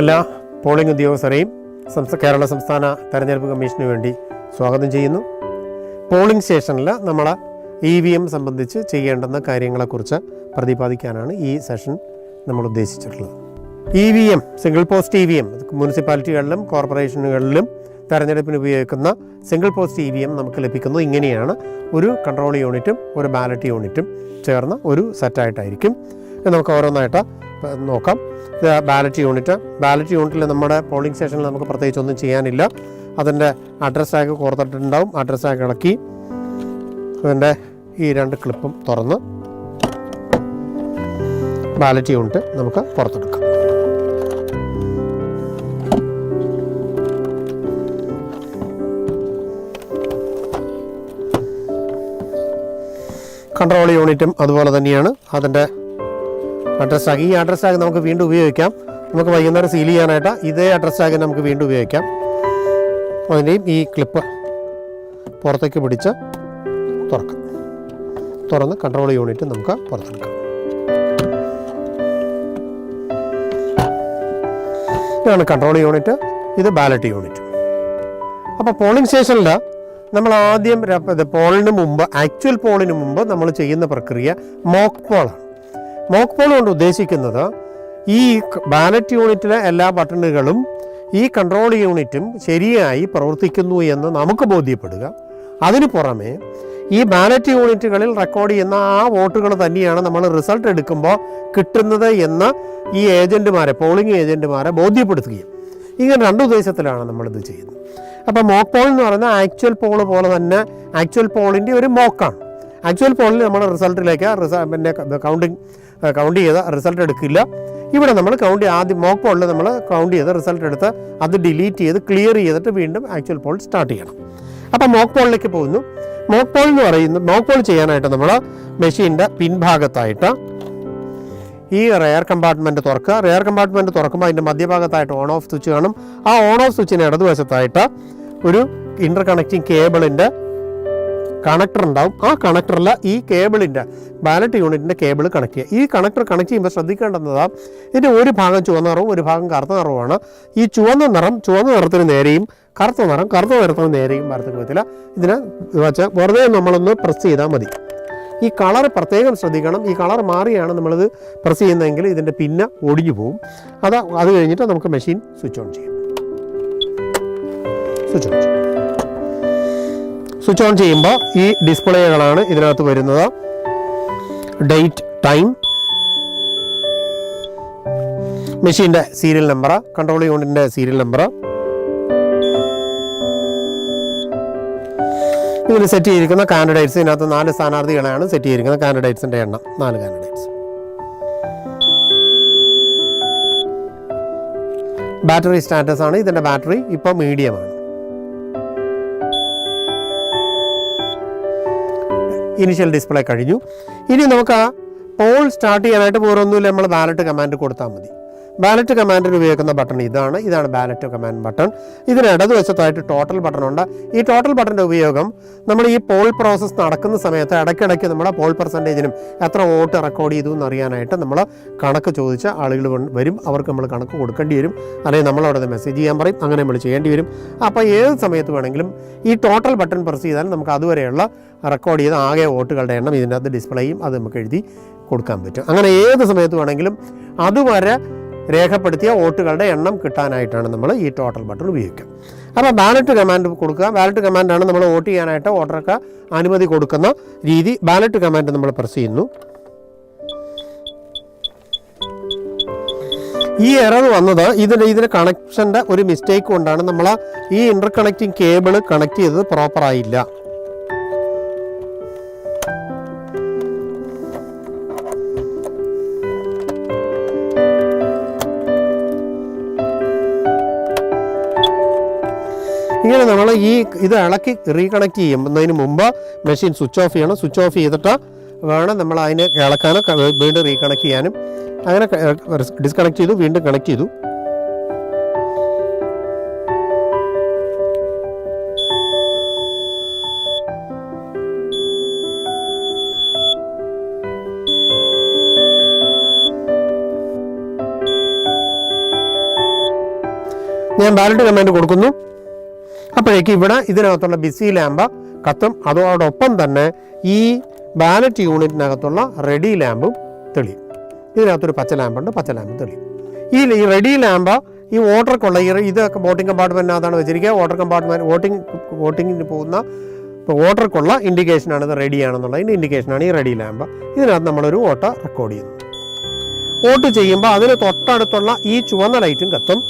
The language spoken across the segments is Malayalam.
എല്ലാ പോളിംഗ് ഉദ്യോഗസ്ഥരെയും കേരള സംസ്ഥാന തെരഞ്ഞെടുപ്പ് കമ്മീഷന് വേണ്ടി സ്വാഗതം ചെയ്യുന്നു. പോളിംഗ് സ്റ്റേഷനിൽ നമ്മൾ ഇ വി എം സംബന്ധിച്ച് ചെയ്യേണ്ടുന്ന കാര്യങ്ങളെക്കുറിച്ച് പ്രതിപാദിക്കാനാണ് ഈ സെഷൻ നമ്മൾ ഉദ്ദേശിച്ചിട്ടുള്ളത്. E V M single post E V M മുനിസിപ്പാലിറ്റികളിലും കോർപ്പറേഷനുകളിലും തെരഞ്ഞെടുപ്പിന് ഉപയോഗിക്കുന്ന single post E V M നമുക്ക് ലഭിക്കുന്നു. ഇങ്ങനെയാണ് ഒരു കൺട്രോൾ യൂണിറ്റും ഒരു ബാലറ്റ് യൂണിറ്റും ചേർന്ന ഒരു സെറ്റായിട്ടായിരിക്കും നമുക്ക് ഓരോന്നായിട്ട് നോക്കാം. ബാലറ്റ് യൂണിറ്റ് ബാലറ്റ് യൂണിറ്റിൽ നമ്മുടെ പോളിംഗ് സ്റ്റേഷനിൽ നമുക്ക് പ്രത്യേകിച്ച് ഒന്നും ചെയ്യാനില്ല. അതിന്റെ അഡ്രസ് ടാഗ് കോർത്തിട്ടുണ്ടാവും. അഡ്രസ് ടാഗ് ഇളക്കി അതിന്റെ ഈ രണ്ട് ക്ലിപ്പും തുറന്ന് ബാലറ്റ് യൂണിറ്റ് നമുക്ക് പുറത്തെടുക്കാം. കൺട്രോൾ യൂണിറ്റും അതുപോലെ തന്നെയാണ്. അതിന്റെ അഡ്രസ് ടാഗ് ഈ അഡ്രസ് ടാഗ് നമുക്ക് വീണ്ടും ഉപയോഗിക്കാം. നമുക്ക് വൈകുന്നേരം സീൽ ചെയ്യാനായിട്ട് ഇതേ അഡ്രസ് ടാഗ് നമുക്ക് വീണ്ടും ഉപയോഗിക്കാം. അതിന്റെയും ഈ ക്ലിപ്പ് പുറത്തേക്ക് പിടിച്ച് തുറക്കാം. തുറന്ന് കൺട്രോൾ യൂണിറ്റ് നമുക്ക് പുറത്തെടുക്കാം. ഇതാണ് കൺട്രോൾ യൂണിറ്റ് ഇത് ബാലറ്റ് യൂണിറ്റ് അപ്പോൾ പോളിംഗ് സ്റ്റേഷനിൽ നമ്മൾ ആദ്യം പോളിന് മുമ്പ് ആക്ച്വൽ പോളിന് മുമ്പ് നമ്മൾ ചെയ്യുന്ന പ്രക്രിയ മോക്ക് പോളാണ് മോക്ക് പോൾ കൊണ്ട് ഉദ്ദേശിക്കുന്നത് ഈ ബാലറ്റ് യൂണിറ്റിലെ എല്ലാ ബട്ടണുകളും ഈ കൺട്രോൾ യൂണിറ്റും ശരിയായി പ്രവർത്തിക്കുന്നു എന്ന് നമുക്ക് ബോധ്യപ്പെടുക. അതിനു പുറമെ ഈ ബാലറ്റ് യൂണിറ്റുകളിൽ റെക്കോർഡ് ചെയ്യുന്ന ആ വോട്ടുകൾ തന്നെയാണ് നമ്മൾ റിസൾട്ട് എടുക്കുമ്പോൾ കിട്ടുന്നത് എന്ന് ഈ ഏജന്റുമാരെ പോളിംഗ് ഏജന്റുമാരെ ബോധ്യപ്പെടുത്തുകയും. ഇങ്ങനെ രണ്ട് ഉദ്ദേശത്തിലാണ് നമ്മളിത് ചെയ്യുന്നത്. അപ്പോൾ മോക്ക് പോൾ എന്ന് പറയുന്നത് ആക്ച്വൽ പോൾ പോലെ തന്നെ ആക്ച്വൽ പോളിന്റെ ഒരു മോക്കാണ്. ആക്ച്വൽ പോളിൽ നമ്മൾ റിസൾട്ടിലേക്ക് റിസ പിന്നെ കൗണ്ടിങ് കൗണ്ട് ചെയ്ത റിസൾട്ട് എടുക്കില്ല. ഇവിടെ നമ്മൾ കൗണ്ട് ആദ്യം മോക്ക് പോളിൽ നമ്മൾ കൗണ്ട് ചെയ്ത് റിസൾട്ട് എടുത്ത് അത് ഡിലീറ്റ് ചെയ്ത് ക്ലിയർ ചെയ്തിട്ട് വീണ്ടും ആക്ച്വൽ പോൾ സ്റ്റാർട്ട് ചെയ്യണം. അപ്പോൾ മോക്ക് പോളിലേക്ക് പോകുന്നു. മോക്ക് പോൾ എന്ന് പറയുന്നത് മോക്ക് പോൾ ചെയ്യാനായിട്ട് നമ്മൾ മെഷീന്റെ പിൻഭാഗത്തായിട്ട് ഈ റെയർ കമ്പാർട്ട്മെന്റ് തുറക്കുക. റെയർ കമ്പാർട്ട്മെന്റ് തുറക്കുമ്പോൾ അതിന്റെ മധ്യഭാഗത്തായിട്ട് ഓൺ ഓഫ് സ്വിച്ച് കാണും. ആ ഓൺ ഓഫ് സ്വിച്ചിന് ഇടതുവശത്തായിട്ട് ഒരു ഇന്റർ കണക്റ്റിംഗ് കേബിളിന്റെ കണക്ടർ ഉണ്ടാവും. ആ കണക്ടറിൽ ഈ കേബിളിന്റെ ബാലറ്റ് യൂണിറ്റിന്റെ കേബിൾ കണക്ട് ചെയ്യുക ഈ കണക്ടർ കണക്ട് ചെയ്യുമ്പോൾ ശ്രദ്ധിക്കേണ്ടതാണ് ഇതിന്റെ ഒരു ഭാഗം ചുവന്ന നിറവും ഒരു ഭാഗം കറുത്ത നിറവുമാണ്. ഈ ചുവന്ന നിറം ചുവന്ന നിറത്തിന് നേരെയും കറുത്ത നിറം കറുത്ത നിറത്തിന് നേരെയും വരത്തിന് പറ്റില്ല ഇതിന് വെച്ചാൽ വെറുതെ നമ്മളൊന്ന് പ്രസ് ചെയ്താൽ മതി. ഈ കളർ പ്രത്യേകം ശ്രദ്ധിക്കണം. ഈ കളർ മാറിയാണ് നമ്മളിത് പ്രസ് ചെയ്യുന്നതെങ്കിൽ ഇതിന്റെ പിന്നെ ഒടിഞ്ഞു പോകും അത് അത് കഴിഞ്ഞിട്ട് നമുക്ക് മെഷീൻ സ്വിച്ച് ഓൺ ചെയ്യാം. സ്വിച്ച് ഓൺ ചെയ്യും. സ്വിച്ച് ഓൺ ചെയ്യുമ്പോൾ ഈ ഡിസ്പ്ലേകളാണ് ഇതിനകത്ത് വരുന്നത്. ഡേറ്റ് ടൈം മെഷീന്റെ സീരിയൽ നമ്പർ കൺട്രോൾ യൂണിറ്റിന്റെ സീരിയൽ നമ്പർ ഇതിൽ സെറ്റ് ചെയ്തിരിക്കുന്ന കാൻഡിഡേറ്റ്സ് ഇതിനകത്ത് നാല് സ്ഥാനാർത്ഥികളെയാണ് സെറ്റ് ചെയ്തിരിക്കുന്നത് കാൻഡിഡേറ്റ്സിന്റെ എണ്ണം. നാല് കാൻഡിഡേറ്റ്സ് ബാറ്ററി സ്റ്റാറ്റസ് ആണ്. ഇതിന്റെ ബാറ്ററി ഇപ്പോൾ മീഡിയമാണ് ഇനിഷ്യൽ ഡിസ്പ്ലേ കഴിഞ്ഞു. ഇനി നമുക്ക് ആ പോൾ സ്റ്റാർട്ട് ചെയ്യാനായിട്ട് വേറൊന്നുമില്ല നമ്മൾ ബാലറ്റ് കമാൻഡ് കൊടുത്താൽ മതി. ബാലറ്റ് കമാൻഡിന് ഉപയോഗിക്കുന്ന ബട്ടൺ ഇതാണ്. ഇതാണ് ബാലറ്റ് കമാൻഡ് ബട്ടൺ ഇതിന് ഇടതുവശത്തായിട്ട് ടോട്ടൽ ബട്ടൺ ഉണ്ട്. ഈ ടോട്ടൽ ബട്ടന്റെ ഉപയോഗം നമ്മൾ ഈ പോൾ പ്രോസസ്സ് നടക്കുന്ന സമയത്ത് ഇടയ്ക്കിടയ്ക്ക് നമ്മുടെ പോൾ പെർസെന്റേജിനും എത്ര വോട്ട് റെക്കോർഡ് ചെയ്തു എന്ന് അറിയാനായിട്ട് നമ്മൾ കണക്ക് ചോദിച്ച ആളുകൾ വരും. അവർക്ക് നമ്മൾ കണക്ക് കൊടുക്കേണ്ടി വരും. അല്ലെങ്കിൽ നമ്മളവിടെ മെസ്സേജ് ചെയ്യാൻ പറയും. അങ്ങനെ നമ്മൾ ചെയ്യേണ്ടി വരും. അപ്പോൾ ഏത് സമയത്ത് വേണമെങ്കിലും ഈ ടോട്ടൽ ബട്ടൺ പ്രസ് ചെയ്താൽ നമുക്ക് അതുവരെയുള്ള റെക്കോർഡ് ചെയ്ത ആകെ വോട്ടുകളുടെ എണ്ണം ഇതിന്റെ അകത്ത് ഡിസ്പ്ലേയും അത് നമുക്ക് എഴുതി കൊടുക്കാൻ പറ്റും. അങ്ങനെ ഏത് സമയത്ത് വേണമെങ്കിലും അതുവരെ രേഖപ്പെടുത്തിയ വോട്ടുകളുടെ എണ്ണം കിട്ടാനായിട്ടാണ് നമ്മൾ ഈ ടോട്ടൽ ബട്ടൺ ഉപയോഗിക്കുക. അപ്പോൾ ബാലറ്റ് കമാൻഡ് കൊടുക്കുക. ബാലറ്റ് കമാൻഡാണ് നമ്മൾ വോട്ട് ചെയ്യാനായിട്ട് വോട്ടർക്ക് അനുമതി കൊടുക്കുന്ന രീതി. ബാലറ്റ് കമാൻഡ് നമ്മൾ പ്രസ് ചെയ്യുന്നു. ഈ എറർ വന്നത് ഇതിന്റെ ഇതിന് കണക്ഷന്റെ ഒരു മിസ്റ്റേക്ക് കൊണ്ടാണ് നമ്മൾ ഈ ഇന്റർ കണക്റ്റിംഗ് കേബിൾ കണക്ട് ചെയ്തത് പ്രോപ്പർ ഇത് ഇളക്കി റീകണക്ട് ചെയ്യുന്നതിന് മുമ്പ് മെഷീൻ സ്വിച്ച് ഓഫ് ചെയ്യണം. സ്വിച്ച് ഓഫ് ചെയ്തിട്ട് വേണം നമ്മൾ അതിനെ ഇളക്കാനോ വീണ്ടും റീകണക്ട് ചെയ്യാനും. അങ്ങനെ ഡിസ്കണക്ട് ചെയ്തു വീണ്ടും കണക്ട് ചെയ്തു. ഞാൻ ബാലറ്റ് കമാൻഡ് കൊടുക്കുന്നു. അപ്പോഴേക്ക് ഇവിടെ ഇതിനകത്തുള്ള ബിസി ലാമ്പ് കത്തും അതോടൊപ്പം തന്നെ ഈ ബാലറ്റ് യൂണിറ്റിനകത്തുള്ള റെഡി ലാമ്പും തെളിയും. ഇതിനകത്തൊരു പച്ച ലാമ്പുണ്ട് പച്ച ലാമ്പും തെളിയും. ഈ ഈ റെഡി ലാമ്പ് ഈ വോട്ടർക്കുള്ള ഈ ഇതൊക്കെ വോട്ടിംഗ് കമ്പാർട്ട്മെന്റിനകത്താണ് വെച്ചിരിക്കുക. വോട്ടർ കമ്പാർട്ട്മെന്റ് വോട്ടിംഗ് വോട്ടിങ്ങിന് പോകുന്ന ഇപ്പോൾ വോട്ടർക്കുള്ള ഇൻഡിക്കേഷനാണ് ഇത് റെഡി ആണെന്നുള്ളതിന്റെ ഇൻഡിക്കേഷനാണ് ഈ റെഡി ലാമ്പ് ഇതിനകത്ത് നമ്മളൊരു വോട്ട് റെക്കോർഡ് ചെയ്യുന്നു. വോട്ട് ചെയ്യുമ്പോൾ അതിന് തൊട്ടടുത്തുള്ള ഈ ചുവന്ന ലൈറ്റും കത്തും.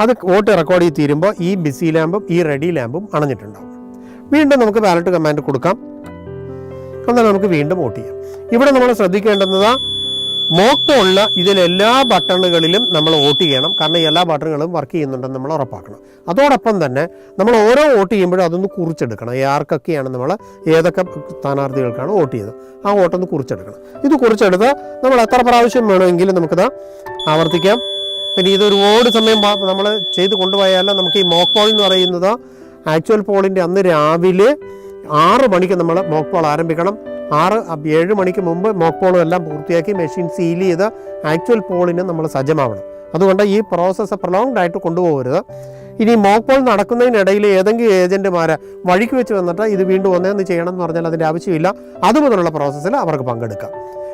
അത് വോട്ട് റെക്കോർഡ് ചെയ്ത് തീരുമ്പോൾ ഈ ബിസി ലാമ്പും ഈ റെഡി ലാമ്പും അണഞ്ഞിട്ടുണ്ടാവും. വീണ്ടും നമുക്ക് ബാലറ്റ് കമാൻഡ് കൊടുക്കാം. എന്നാൽ നമുക്ക് വീണ്ടും വോട്ട് ചെയ്യാം. ഇവിടെ നമ്മൾ ശ്രദ്ധിക്കേണ്ടുന്നത് മോക്കമുള്ള ഇതിലെല്ലാ ബട്ടണുകളിലും നമ്മൾ വോട്ട് ചെയ്യണം. കാരണം എല്ലാ ബട്ടണുകളും വർക്ക് ചെയ്യുന്നുണ്ടെന്ന് നമ്മൾ ഉറപ്പാക്കണം. അതോടൊപ്പം തന്നെ നമ്മൾ ഓരോ വോട്ട് ചെയ്യുമ്പോഴും അതൊന്ന് കുറിച്ചെടുക്കണം. ആർക്കൊക്കെയാണ് നമ്മൾ ഏതൊക്കെ സ്ഥാനാർത്ഥികൾക്കാണ് വോട്ട് ചെയ്തത്. ആ വോട്ടൊന്ന് കുറിച്ചെടുക്കണം. ഇത് കുറിച്ചെടുത്ത് നമ്മൾ എത്ര പ്രാവശ്യം വേണമെങ്കിലും നമുക്കത് ആവർത്തിക്കാം. പിന്നെ ഇത് ഒരുപാട് സമയം നമ്മൾ ചെയ്ത് കൊണ്ടുപോയാൽ നമുക്ക് ഈ മോക്ക് പോൾ എന്ന് പറയുന്നത് ആക്ച്വൽ പോളിന്റെ അന്ന് രാവിലെ ആറ് മണിക്ക് നമ്മൾ മോക്ക് പോൾ ആരംഭിക്കണം. ആറ് ഏഴ് മണിക്ക് മുമ്പ് മോക്ക് പോളും എല്ലാം പൂർത്തിയാക്കി മെഷീൻ സീൽ ചെയ്ത് ആക്ച്വൽ പോളിന് നമ്മൾ സജ്ജമാവണം. അതുകൊണ്ട് ഈ പ്രോസസ്സ് പ്രൊലോങ്ഡ് ആയിട്ട് കൊണ്ടുപോകരുത്. ഇനി മോക്ക് പോൾ നടക്കുന്നതിനിടയിൽ ഏതെങ്കിലും ഏജന്റുമാരെ വഴിക്ക് വെച്ച് വന്നിട്ട് ഇത് വീണ്ടും ഒന്നേന്ന് ചെയ്യണം എന്ന് പറഞ്ഞാൽ അതിന്റെ ആവശ്യമില്ല. അതുമുതലുള്ള പ്രോസസ്സിൽ അവർക്ക് പങ്കെടുക്കാം.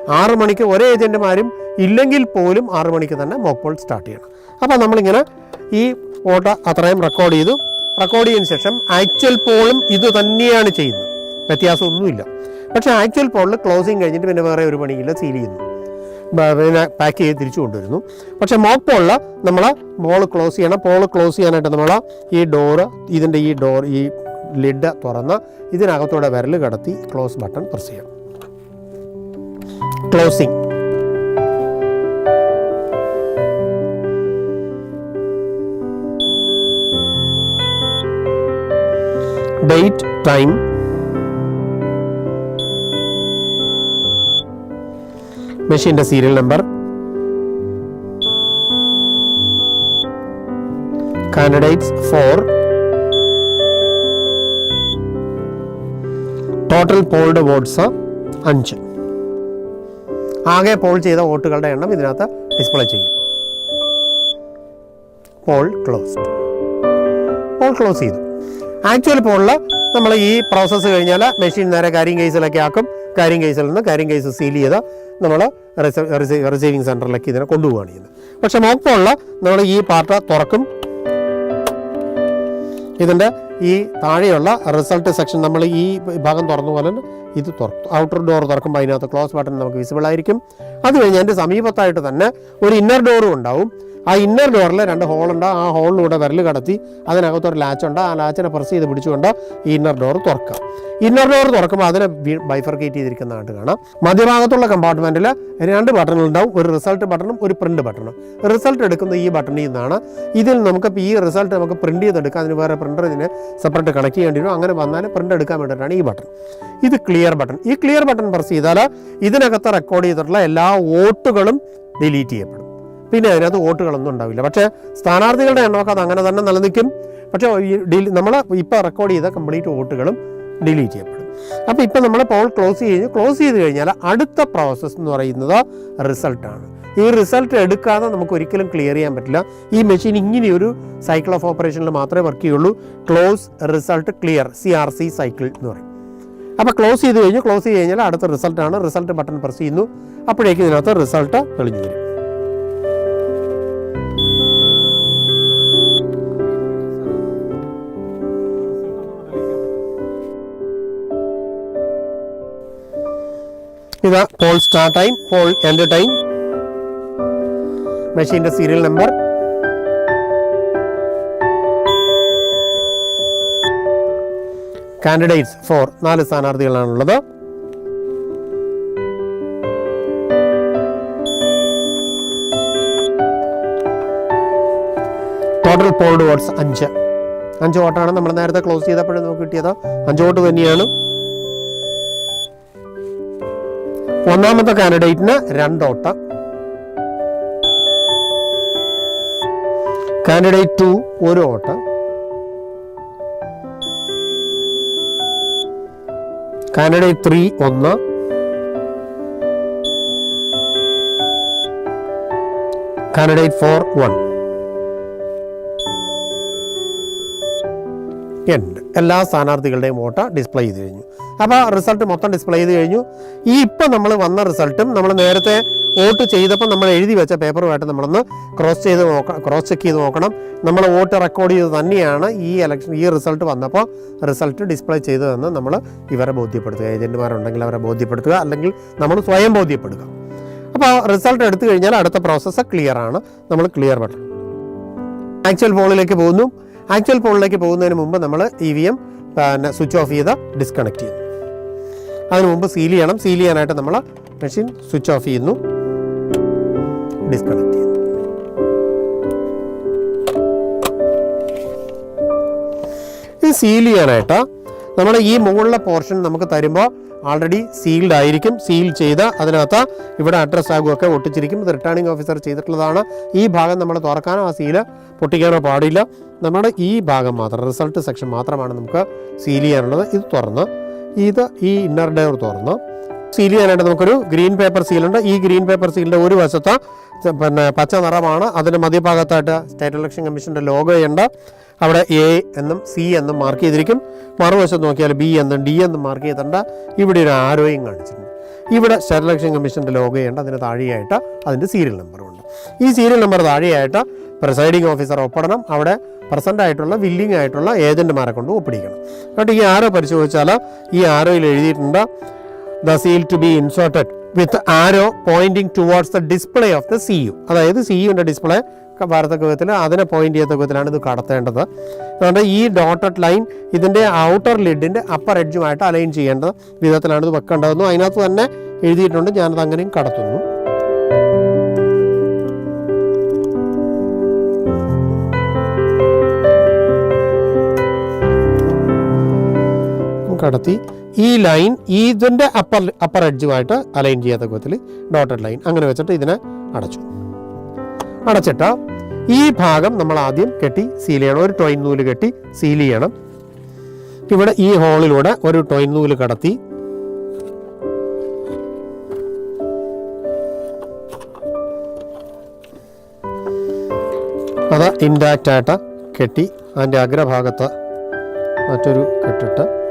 ആറ് മണിക്ക് ഒരേ ഏജന്റുമാരും ഇല്ലെങ്കിൽ പോലും ആറ് മണിക്ക് തന്നെ മോക്ക് പോൾ സ്റ്റാർട്ട് ചെയ്യണം. അപ്പോൾ നമ്മളിങ്ങനെ ഈ ഓട്ട അത്രയും റെക്കോർഡ് ചെയ്തു. റെക്കോർഡ് ചെയ്തതിന് ശേഷം ആക്ച്വൽ പോളും ഇത് തന്നെയാണ് ചെയ്യുന്നത്. വ്യത്യാസമൊന്നുമില്ല. പക്ഷേ ആക്ച്വൽ പോളിൽ ക്ലോസിങ് കഴിഞ്ഞിട്ട് പിന്നെ വേറെ ഒരു പണിയില്ല സീൽ ചെയ്യുന്നു. പിന്നെ പാക്ക് ചെയ്ത് തിരിച്ചു കൊണ്ടുവരുന്നു. പക്ഷെ മോക്ക് പോളിൽ നമ്മൾ ബോൾ ക്ലോസ് ചെയ്യണം. പോൾ ക്ലോസ് ചെയ്യാനായിട്ട് നമ്മൾ ഈ ഡോറ് ഇതിന്റെ ഈ ഡോർ ഈ ലിഡ് തുറന്ന് ഇതിനകത്തൂടെ വിരൽ കടത്തി ക്ലോസ് ബട്ടൺ പ്രസ് ചെയ്യണം ക്ലോസിങ്. ഡേറ്റ് ടൈം മെഷീന്റെ serial number. Candidates four. Total polled votes അഞ്ച്. ആകെ പോൾ ചെയ്ത വോട്ടുകളുടെ എണ്ണം ഇതിനകത്ത് ഡിസ്പ്ലേ ചെയ്യും. Poll closed. പോൾ ക്ലോസ് ചെയ്തു. ആക്ച്വൽ പോളിൽ നമ്മൾ ഈ പ്രോസസ്സ് കഴിഞ്ഞാൽ മെഷീൻ നേരെ കാര്യം കേസിലൊക്കെ ആക്കും. കാര്യം കേസിൽ നിന്ന് കാര്യം കേസ് സീൽ ചെയ്ത് നമ്മൾ റിസീവിങ് സെന്ററിലേക്ക് ഇതിനെ കൊണ്ടുപോവുകയാണ് ചെയ്യുന്നത്. പക്ഷേ മോക്ക് പോളിൽ നമ്മൾ ഈ പാർട്ട് തുറക്കും. ഇതിന്റെ ഈ താഴെയുള്ള റിസൾട്ട് സെക്ഷൻ നമ്മൾ ഈ ഭാഗം തുറന്ന പോലെ ഇത് തുറക്കും ഔട്ടർ ഡോർ തുറക്കുമ്പോൾ അതിനകത്ത് ക്ലോസ് ബട്ടൺ നമുക്ക് വിസിബിൾ ആയിരിക്കും. അത് കഴിഞ്ഞ് അതിന്റെ സമീപത്തായിട്ട് തന്നെ ഒരു ഇന്നർ ഡോറും ഉണ്ടാവും. ആ ഇന്നർ ഡോറിൽ രണ്ട് ഹോളുണ്ട് ആ ഹോളിലൂടെ വിരൽ കടത്തി അതിനകത്തൊരു ലാച്ചുണ്ട് ആ ലാച്ചിനെ പ്രസ് ചെയ്ത് പിടിച്ചുകൊണ്ട് ഈ ഇന്നർ ഡോർ തുറക്കുക ഇന്നർ ഡോർ തുറക്കുമ്പോൾ അതിനെ ബൈഫർക്കേറ്റ് ചെയ്തിരിക്കുന്നതായിട്ട് കാണാം. മധ്യഭാഗത്തുള്ള കമ്പാർട്ട്മെന്റിൽ രണ്ട് ബട്ടണുണ്ടാവും ഒരു റിസൾട്ട് ബട്ടണും ഒരു പ്രിന്റ് ബട്ടണും റിസൾട്ട് എടുക്കുന്ന ഈ ബട്ടണിൽ നിന്നാണ് ഇതിൽ നമുക്ക് ഈ റിസൾട്ട് നമുക്ക് പ്രിന്റ് ചെയ്തെടുക്കാം. അതിന് വേറെ പ്രിന്റർ ഇതിനെ സെപ്പറേറ്റ് കണക്ട് ചെയ്യേണ്ടി വരും. അങ്ങനെ വന്നാൽ പ്രിന്റ് എടുക്കാൻ വേണ്ടിയിട്ടാണ് ഈ ബട്ടൺ ഇത് ക്ലിയർ ബട്ടൺ ഈ ക്ലിയർ ബട്ടൺ പ്രസ് ചെയ്താൽ ഇതിനകത്ത് റെക്കോർഡ് ചെയ്തിട്ടുള്ള എല്ലാ വോട്ടുകളും ഡിലീറ്റ് ചെയ്യപ്പെടും. പിന്നെ അതിനകത്ത് വോട്ടുകളൊന്നും ഉണ്ടാവില്ല. പക്ഷേ സ്ഥാനാർത്ഥികളുടെ എണ്ണമൊക്കെ അത് അങ്ങനെ തന്നെ നിലനിൽക്കും. പക്ഷേ ഡീൽ നമ്മൾ ഇപ്പോൾ റെക്കോർഡ് ചെയ്ത കംപ്ലീറ്റ് വോട്ടുകളും ഡിലീറ്റ് ചെയ്യപ്പെടും. അപ്പോൾ ഇപ്പോൾ നമ്മൾ പോൾ ക്ലോസ് ചെയ്ത് ക്ലോസ് ചെയ്ത് കഴിഞ്ഞാൽ അടുത്ത പ്രോസസ്സ് എന്ന് പറയുന്നത് റിസൾട്ടാണ് ഈ റിസൾട്ട് എടുക്കാതെ നമുക്ക് ഒരിക്കലും ക്ലിയർ ചെയ്യാൻ പറ്റില്ല. ഈ മെഷീൻ ഇങ്ങനെയൊരു സൈക്കിൾ ഓഫ് ഓപ്പറേഷനിൽ മാത്രമേ വർക്ക് ചെയ്യുള്ളൂ. Close result clear C R C cycle എന്ന് പറയും. അപ്പോൾ ക്ലോസ് ചെയ്ത് കഴിഞ്ഞ് ക്ലോസ് ചെയ്ത് കഴിഞ്ഞാൽ അടുത്ത റിസൾട്ടാണ് റിസൾട്ട് ബട്ടൺ പ്രസ് ചെയ്യുന്നു. അപ്പോഴേക്കും ഇതിനകത്ത് റിസൾട്ട് തെളിഞ്ഞു വരും. ഇത് poll start time poll end time മെഷീന്റെ സീരിയൽ നമ്പർ കാൻഡിഡേറ്റ്സ് ഫോർ നാല് സ്ഥാനാർത്ഥികളാണുള്ളത്. ടോട്ടൽ പോൾഡ് വോട്ട്സ് അഞ്ച്. അഞ്ച് വോട്ടാണ് നമ്മൾ നേരത്തെ ക്ലോസ് ചെയ്തപ്പോഴും നമുക്ക് കിട്ടിയത്. അഞ്ച് വോട്ട് തന്നെയാണ്. ഒന്നാമത്തെ കാൻഡിഡേറ്റിന് രണ്ടോട്ട. കാൻഡിഡേറ്റ് ടു ഒരു ഓട്ട കാൻഡിഡേറ്റ് ത്രീ ഒന്ന്. Candidate four one. ഉണ്ട് എല്ലാ സ്ഥാനാർത്ഥികളുടെയും വോട്ട് ഡിസ്പ്ലേ ചെയ്ത് കഴിഞ്ഞു. അപ്പോൾ റിസൾട്ട് മൊത്തം ഡിസ്പ്ലേ ചെയ്ത് കഴിഞ്ഞു. ഈ ഇപ്പം നമ്മൾ വന്ന റിസൾട്ടും നമ്മൾ നേരത്തെ വോട്ട് ചെയ്തപ്പോൾ നമ്മൾ എഴുതി വെച്ച പേപ്പറുമായിട്ട് നമ്മളൊന്ന് ക്രോസ് ചെയ്ത് നോക്കണം ക്രോസ് ചെക്ക് ചെയ്ത് നോക്കണം. നമ്മൾ വോട്ട് റെക്കോർഡ് ചെയ്ത് തന്നെയാണ് ഈ ഇലക്ഷൻ ഈ റിസൾട്ട് വന്നപ്പോൾ റിസൾട്ട് ഡിസ്പ്ലേ ചെയ്തതെന്ന് നമ്മൾ ഇവരെ ബോധ്യപ്പെടുത്തുക. ഏജന്റുമാരുണ്ടെങ്കിൽ അവരെ ബോധ്യപ്പെടുത്തുക. അല്ലെങ്കിൽ നമ്മൾ സ്വയം ബോധ്യപ്പെടുക. അപ്പോൾ റിസൾട്ട് എടുത്തു കഴിഞ്ഞാൽ അടുത്ത പ്രോസസ്സ് ക്ലിയർ ആണ്. നമ്മൾ ക്ലിയർ ബട്ടൺ ആക്ച്വൽ പോളിലേക്ക് പോകുന്നു. ആക്ച്വൽ പോളിലേക്ക് പോകുന്നതിന് മുമ്പ് നമ്മൾ ഇ വി എം പിന്നെ സ്വിച്ച് ഓഫ് ചെയ്ത് ഡിസ്കണക്ട് ചെയ്യുന്നു. അതിനു മുമ്പ് സീൽ ചെയ്യണം. സീൽ ചെയ്യാനായിട്ട് നമ്മൾ മെഷീൻ സ്വിച്ച് ഓഫ് ചെയ്യുന്നു. ഡിസ്കണക്ട് ചെയ്യുന്നു. ഇത് സീൽ ചെയ്യാനായിട്ട് നമ്മൾ ഈ മുകളിലെ പോർഷൻ നമുക്ക് തരുമ്പോൾ ആൾറെഡി സീൽഡ് ആയിരിക്കും സീൽ ചെയ്ത് അതിനകത്ത് ഇവിടെ അഡ്രസ് ആകുമൊക്കെ ഒട്ടിച്ചിരിക്കും. ഇത് റിട്ടേണിംഗ് ഓഫീസർ ചെയ്തിട്ടുള്ളതാണ്. ഈ ഭാഗം നമ്മൾ തുറക്കാനോ ആ സീൽ പൊട്ടിക്കാനോ പാടില്ല. നമ്മുടെ ഈ ഭാഗം മാത്രം റിസൾട്ട് സെക്ഷൻ മാത്രമാണ് നമുക്ക് സീൽ ചെയ്യാനുള്ളത്. ഇത് തുറന്ന് ഇത് ഈ ഇന്നർ ഡയർ തുറന്ന് സീൽ ചെയ്യാനായിട്ട് നമുക്കൊരു ഗ്രീൻ പേപ്പർ സീലുണ്ട് ഈ ഗ്രീൻ പേപ്പർ സീലിന്റെ ഒരു വശത്ത് പിന്നെ പച്ച നിറമാണ്. അതിന്റെ മധ്യഭാഗത്തായിട്ട് സ്റ്റേറ്റ് ഇലക്ഷൻ കമ്മീഷന്റെ ലോഗോയുണ്ട് അവിടെ എ എന്നും സി എന്നും മാർക്ക് ചെയ്തിരിക്കും. മറുവശത്ത് നോക്കിയാൽ ബി എന്നും ഡി എന്നും മാർക്ക് ചെയ്തിട്ടുണ്ട് ഇവിടെ ഒരു ആരോയും കാണിച്ചിട്ടുണ്ട്. ഇവിടെ ശരലക്ഷൻ കമ്മീഷന്റെ ലോഗോയുണ്ട് അതിന് താഴെയായിട്ട് അതിന്റെ സീരിയൽ നമ്പറുണ്ട് ഈ സീരിയൽ നമ്പർ താഴെയായിട്ട് പ്രിസൈഡിംഗ് ഓഫീസർ ഒപ്പിടണം. അവിടെ പ്രസന്റ് ആയിട്ടുള്ള വില്ലിംഗ് ആയിട്ടുള്ള ഏജന്റുമാരെ കൊണ്ട് ഒപ്പിടിക്കണം. എന്നിട്ട് ഈ ആരോ പരിശോധിച്ചാൽ ഈ ആരോയിൽ എഴുതിയിട്ടുണ്ട് the seal to be inserted with arrow pointing towards the display of the C U അതായത് സി യുവിന്റെ ഡിസ്പ്ലേ വരത്തക്ക വിധത്തിൽ അതിനെ പോയിന്റ് ചെയ്ത വിധത്തിലാണ് ഇത് കടത്തേണ്ടത്. അതുകൊണ്ട് ഈ ഡോട്ടഡ് ലൈൻ ഇതിന്റെ ഔട്ടർ ലിഡിന്റെ അപ്പർ എഡ്ജുമായിട്ട് അലൈൻ ചെയ്യേണ്ട വിധത്തിലാണ് ഇത് വെക്കേണ്ടതെന്നും അതിനകത്ത് തന്നെ എഴുതിയിട്ടുണ്ട്. ഞാനത് അങ്ങനെയും കടത്തുന്നു. കടത്തി ഈ ലൈൻ ഇതിന്റെ അപ്പർ അപ്പർ എഡ്ജുമായിട്ട് അലൈൻ ചെയ്യാത്ത വിധത്തിൽ ഡോട്ടഡ് ലൈൻ അങ്ങനെ വെച്ചിട്ട് ഇതിനെ അടച്ചു. അടച്ചിട്ട്. ഈ ഭാഗം നമ്മൾ ആദ്യം കെട്ടി സീൽ ചെയ്യണം. ഒരു ടോയിൻ നൂൽ കെട്ടി സീൽ ചെയ്യണം. ഇവിടെ ഈ ഹോളിലൂടെ ഒരു ടോയിൻ നൂൽ കടത്തി. അത് ഇൻഡാക്റ്റ് ആയിട്ട് കെട്ടി അതിന്റെ അഗ്രഭാഗത്ത് മറ്റൊരു കെട്ടിട്ട്.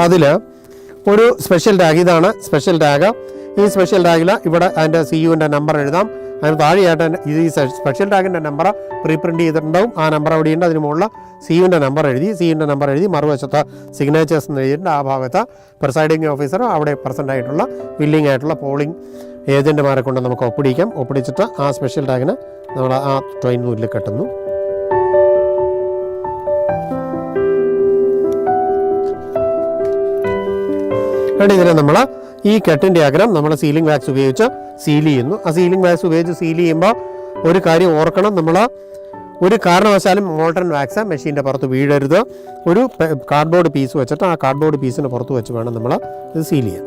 അതിൽ ഒരു സ്പെഷ്യൽ ടാഗ് ഇതാണ് സ്പെഷ്യൽ ടാഗ് ഈ സ്പെഷ്യൽ ടാഗിൽ ഇവിടെ അതിന്റെ സി യുവിന്റെ നമ്പർ എഴുതാം. അതിന് താഴെയായിട്ട് ഈ സ്പെഷ്യൽ ടാഗിന്റെ നമ്പർ പ്രീ പ്രിന്റ് ചെയ്തിട്ടുണ്ടാവും. ആ നമ്പർ അവിടെ ഉണ്ട്. അതിന് മുകളിൽ സി യുവിന്റെ നമ്പർ എഴുതി. സി യുവിന്റെ നമ്പർ എഴുതി മറുവശത്ത് സിഗ്നേച്ചേഴ്സ് എന്ന് എഴുതിയിട്ടുണ്ട്. ആ ഭാഗത്ത് പ്രിസൈഡിംഗ് ഓഫീസർ അവിടെ പ്രസന്റ് ആയിട്ടുള്ള ബില്ലിംഗ് ആയിട്ടുള്ള പോളിംഗ് ഏജന്റുമാരെ കൊണ്ട് നമുക്ക് ഒപ്പിടിക്കാം. ഒപ്പിടിച്ചിട്ട് ആ സ്പെഷ്യൽ ടാഗിന് നമ്മൾ ആ ട്രെയിൻ നൂലിൽ കെട്ടുന്നു. എന്നിട്ട് ഇതിനെ നമ്മൾ ഈ കെട്ടിന്റെ അകലം നമ്മൾ സീലിംഗ് വാക്സ് ഉപയോഗിച്ച് സീൽ ചെയ്യുന്നു. ആ സീലിംഗ് വാക്സ് ഉപയോഗിച്ച് സീൽ ചെയ്യുമ്പോൾ ഒരു കാര്യം ഓർക്കണം. നമ്മൾ ഒരു കാരണവശാലും മോൾട്ടൺ വാക്സ് മെഷീന്റെ പുറത്ത് വീഴരുത്. ഒരു കാർഡ്ബോർഡ് പീസ് വെച്ചിട്ട് ആ കാർഡ്ബോർഡ് പീസിന് പുറത്ത് വെച്ച് വേണം നമ്മൾ ഇത് സീൽ ചെയ്യാൻ.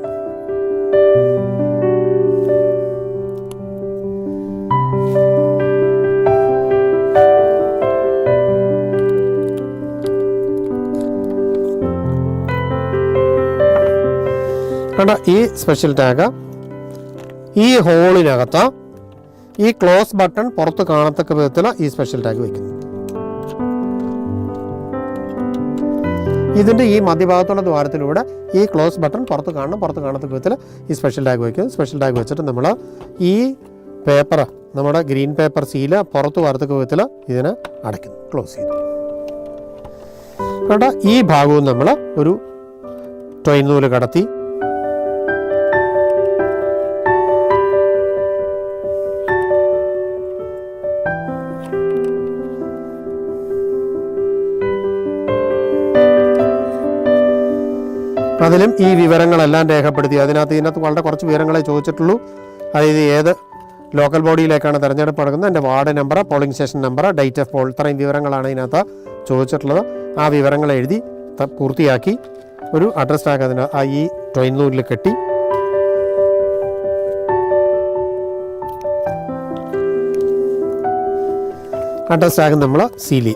കണ്ട ഈ സ്പെഷ്യൽ ടാഗ് ഈ ഹോളിനകത്ത് ഈ ക്ലോസ് ബട്ടൺ പുറത്ത് കാണത്തക്ക വിധത്തിൽ ഈ സ്പെഷ്യൽ ടാഗ് വയ്ക്കുന്നു ഇതിന്റെ ഈ മധ്യഭാഗത്തുള്ള ദ്വാരത്തിലൂടെ ഈ ക്ലോസ് ബട്ടൺ പുറത്ത് കാണണം പുറത്ത് കാണത്തക്ക വിധത്തിൽ ഈ സ്പെഷ്യൽ ടാഗ് വയ്ക്കും സ്പെഷ്യൽ ടാഗ് വെച്ചിട്ട് നമ്മൾ ഈ പേപ്പർ നമ്മുടെ ഗ്രീൻ പേപ്പർ സീൽ പുറത്ത് വരത്തക്ക വിധത്തിൽ ഇതിനെ അടയ്ക്കുന്നു ക്ലോസ് ചെയ്തു. കണ്ട ഈ ഭാഗവും നമ്മൾ ഒരു ട്രെയിൻ നൂൽ കടത്തി അതിലും ഈ വിവരങ്ങളെല്ലാം രേഖപ്പെടുത്തി. അതിനകത്ത് ഇതിനകത്ത് വളരെ കുറച്ച് വിവരങ്ങളെ ചോദിച്ചിട്ടുള്ളൂ. അതായത് ഏത് ലോക്കൽ ബോഡിയിലേക്കാണ് തിരഞ്ഞെടുപ്പ് നടക്കുന്നത്? എന്റെ ward number polling station number date of poll ഇത്രയും വിവരങ്ങളാണ് ഇതിനകത്ത് ചോദിച്ചിട്ടുള്ളത്. ആ വിവരങ്ങൾ എഴുതി പൂർത്തിയാക്കി ഒരു അഡ്രസ് ടാഗ് അതിന് ആ ഈ ട്രെയിൻ കെട്ടി. അഡ്രസ് ടാഗ് നമ്മൾ സീൽ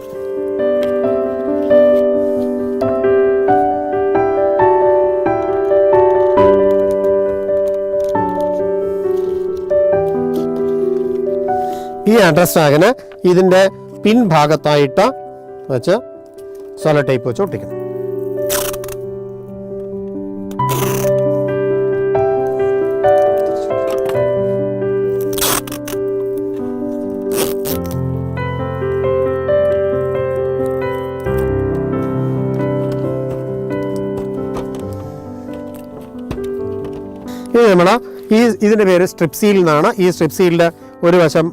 ഈ അഡ്രസ് ടാഗിന് ഇതിന്റെ പിൻഭാഗത്തായിട്ട് വെച്ച് സോല ടൈപ്പ് വെച്ച് ഒട്ടിക്കണം. ഇനി നമ്മൾ ഈ ഇതിന്റെ പേര് സ്ട്രിപ്സീൽ എന്നാണ് ഈ സ്ട്രിപ്സീലിന്റെ ഒരു വശം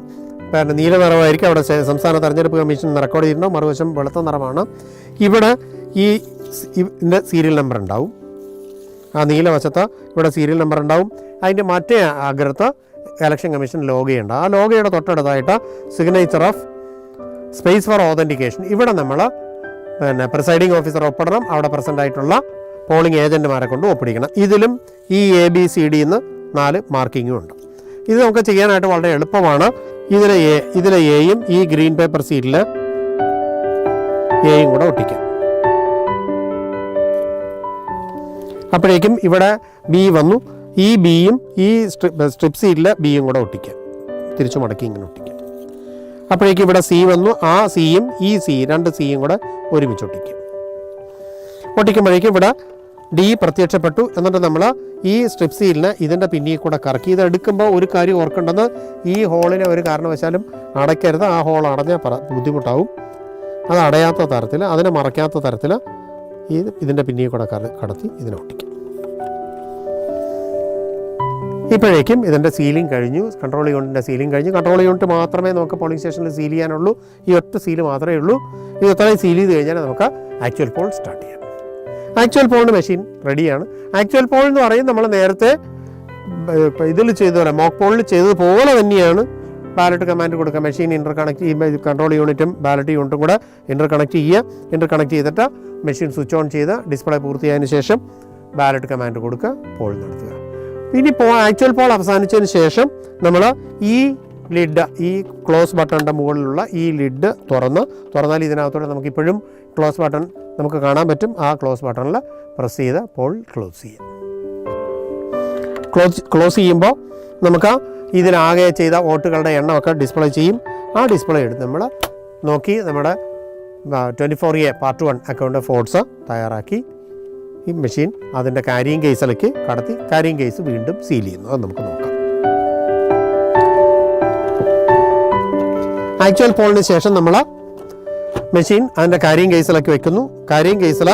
പിന്നെ നീല നിറമായിരിക്കും. അവിടെ സംസ്ഥാന തെരഞ്ഞെടുപ്പ് കമ്മീഷൻ റെക്കോർഡ് ചെയ്തിട്ടുണ്ടോ മറുവശം വെളുത്ത നിറമാണ്. ഇവിടെ ഈ ഇതിന്റെ സീരിയൽ നമ്പർ ഉണ്ടാവും. ആ നീല വശത്ത് ഇവിടെ സീരിയൽ നമ്പർ ഉണ്ടാവും. അതിന്റെ മറ്റേ അഗ്രത്ത് ഇലക്ഷൻ കമ്മീഷൻ ലോഗയുണ്ട് ആ ലോഗയുടെ തൊട്ടടുത്തായിട്ട് signature of space for authentication ഇവിടെ നമ്മൾ പിന്നെ പ്രിസൈഡിംഗ് ഓഫീസർ ഒപ്പിടണം. അവിടെ പ്രസന്റ് ആയിട്ടുള്ള പോളിംഗ് ഏജന്റുമാരെ കൊണ്ട് ഒപ്പിടിക്കണം. ഇതിലും ഈ എ ബി സി ഡി എന്ന് നാല് മാർക്കിങ്ങും ഉണ്ട്. ഇത് നമുക്ക് ചെയ്യാനായിട്ട് വളരെ എളുപ്പമാണ്. ഇതിലെ എ ഇതിലെ എയും ഈ ഗ്രീൻ പേപ്പർ സീറ്റിൽ എയും കൂടെ ഒട്ടിക്കാം. അപ്പോഴേക്കും ഇവിടെ ബി വന്നു. ഈ ബിയും ഈ സ്ട്രിപ്പ് സ്ട്രിപ്പ് സീറ്റിൽ ബിയും കൂടെ ഒട്ടിക്കാം. തിരിച്ചു മടക്കി ഇങ്ങനെ ഒട്ടിക്കാം. അപ്പോഴേക്കും ഇവിടെ സി വന്നു. ആ സിയും ഈ സി രണ്ട് സിയും കൂടെ ഒരുമിച്ച് ഒട്ടിക്കും. ഒട്ടിക്കുമ്പോഴേക്കും ഇവിടെ ഡി പ്രത്യക്ഷപ്പെട്ടു. എന്നിട്ട് നമ്മൾ ഈ സ്ട്രിപ്പ് സീലിനെ ഇതിന്റെ പിന്നിൽ കൂടെ കറക്കി. ഇത് എടുക്കുമ്പോൾ ഒരു കാര്യം ഓർക്കേണ്ടത് ഈ ഹോളിനെ ഒരു കാരണവശാലും അടയ്ക്കരുത്. ആ ഹോൾ അടഞ്ഞാൽ പറ ബുദ്ധിമുട്ടാവും. അത് അടയാത്ത തരത്തിൽ അതിനെ മറയ്ക്കാത്ത തരത്തിൽ ഈ ഇതിന്റെ പിന്നിൽ കൂടെ കടത്തി ഇതിനെ ഒട്ടിക്കും. ഇപ്പോഴേക്കും ഇതിന്റെ സീലിംഗ് കഴിഞ്ഞു. കൺട്രോൾ യൂണിറ്റിന്റെ സീലിംഗ് കഴിഞ്ഞു. കൺട്രോൾ യൂണിറ്റ് മാത്രമേ നമുക്ക് പോളിംഗ് സ്റ്റേഷനിൽ സീൽ ചെയ്യാനുള്ളൂ. ഈ ഒറ്റ സീൽ മാത്രമേ ഉള്ളൂ. ഇത് എത്രയും സീൽ ചെയ്ത് കഴിഞ്ഞാൽ നമുക്ക് ആക്ച്വൽ പോൾ സ്റ്റാർട്ട് ചെയ്യാം. ആക്ച്വൽ പോളിന്റെ മെഷീൻ റെഡിയാണ് ആക്ച്വൽ പോൾ എന്ന് പറയും നമ്മൾ നേരത്തെ ഇതിൽ ചെയ്തതുപോലെ മോക്ക് പോളിൽ ചെയ്തതുപോലെ തന്നെയാണ് ബാലറ്റ് കമാൻഡ് കൊടുക്കുക. മെഷീൻ ഇന്റർ കണക്ട് ചെയ്യുമ്പോൾ കൺട്രോൾ യൂണിറ്റും ബാലറ്റ് യൂണിറ്റും കൂടെ ഇന്റർ കണക്ട് ചെയ്യുക. ഇന്റർ കണക്ട് ചെയ്തിട്ട് മെഷീൻ സ്വിച്ച് ഓൺ ചെയ്ത് ഡിസ്പ്ലേ പൂർത്തിയായതിനു ശേഷം ബാലറ്റ് കമാൻഡ് കൊടുക്കുക പോൾ നടത്തുക. ഇനി പോ ആക്ച്വൽ പോൾ അവസാനിച്ചതിന് ശേഷം നമ്മൾ ഈ ലിഡ് ഈ ക്ലോസ് ബട്ടണിന്റെ മുകളിലുള്ള ഈ ലിഡ് തുറന്ന് തുറന്നാൽ ഇതിനകത്തൂടെ നമുക്കിപ്പോഴും ക്ലോസ് ബട്ടൺ നമുക്ക് കാണാൻ പറ്റും. ആ ക്ലോസ് ബട്ടണിൽ പ്രസ് ചെയ്ത് പോൾ ക്ലോസ് ചെയ്യും. ക്ലോസ് ക്ലോസ് ചെയ്യുമ്പോൾ നമുക്ക് ഇതിലാകെ ചെയ്ത വോട്ടുകളുടെ എണ്ണമൊക്കെ ഡിസ്പ്ലേ ചെയ്യും. ആ ഡിസ്പ്ലേ എടുത്ത് നമ്മൾ നോക്കി നമ്മുടെ twenty four A part one account forts തയ്യാറാക്കി. ഈ മെഷീൻ അതിന്റെ കാരിയും കേസിലേക്ക് കടത്തി കാരിയും കേസ് വീണ്ടും സീൽ ചെയ്യുന്നു. അത് നമുക്ക് നോക്കാം. ആക്ച്വൽ പോളിന് ശേഷം നമ്മൾ മെഷീൻ അതിന്റെ കാര്യം കേസിലൊക്കെ വെക്കുന്നു. കാര്യം കേസില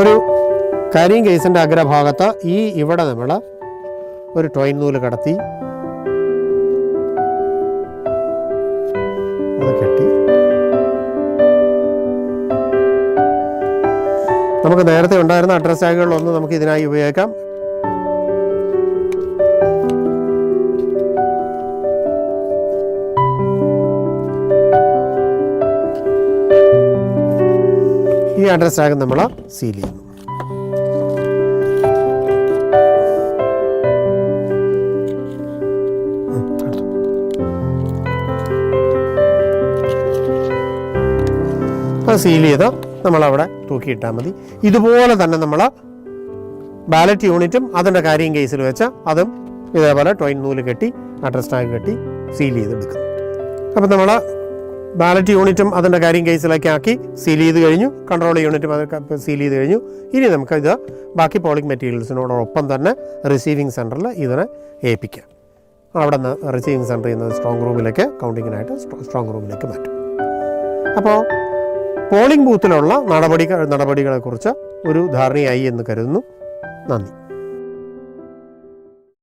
ഒരു കാര്യം കേസിന്റെ അഗ്രഭാഗത്ത് ഈ ഇവിടെ നമ്മൾ ഒരു ടോയിൻ നൂൽ കടത്തി. നമുക്ക് നേരത്തെ ഉണ്ടായിരുന്ന അഡ്രസ് ടാഗുകളൊന്നും നമുക്ക് ഇതിനായി ഉപയോഗിക്കാം. ഈ അഡ്രസ് ടാഗ് നമ്മൾ സീൽ ചെയ്യുന്നു സീൽ ചെയ്ത് നമ്മളവിടെ തൂക്കിയിട്ടാൽ മതി. ഇതുപോലെ തന്നെ നമ്മൾ ബാലറ്റ് യൂണിറ്റും അതിന്റെ കാര്യം കേസിൽ വെച്ച് അതും ഇതേപോലെ ടോയിൻ നൂൽ കെട്ടി അഡ്രസ് ടാഗ് കെട്ടി സീൽ ചെയ്തെടുക്കുന്നു. അപ്പം നമ്മൾ ബാലറ്റ് യൂണിറ്റും അതിന്റെ കാര്യം കേസിലേക്ക് ആക്കി സീൽ ചെയ്ത് കഴിഞ്ഞു. കൺട്രോൾ യൂണിറ്റും അത് സീൽ ചെയ്ത് കഴിഞ്ഞു. ഇനി നമുക്ക് ഇത് ബാക്കി പോളിംഗ് മെറ്റീരിയൽസിനോടൊപ്പം തന്നെ റിസീവിങ് സെന്ററിൽ ഇതിനെ ഏൽപ്പിക്കാം. അവിടെ നിന്ന് റിസീവിങ് സെന്ററിൽ നിന്ന് സ്ട്രോങ് റൂമിലേക്ക് കൗണ്ടിങ്ങിനായിട്ട് സ്ട്രോങ് റൂമിലേക്ക് മാറ്റും. അപ്പോൾ പോളിംഗ് ബൂത്തിലുള്ള നടപടി നടപടികളെക്കുറിച്ച് ഒരു ധാരണയായി എന്ന് കരുതുന്നു. നന്ദി.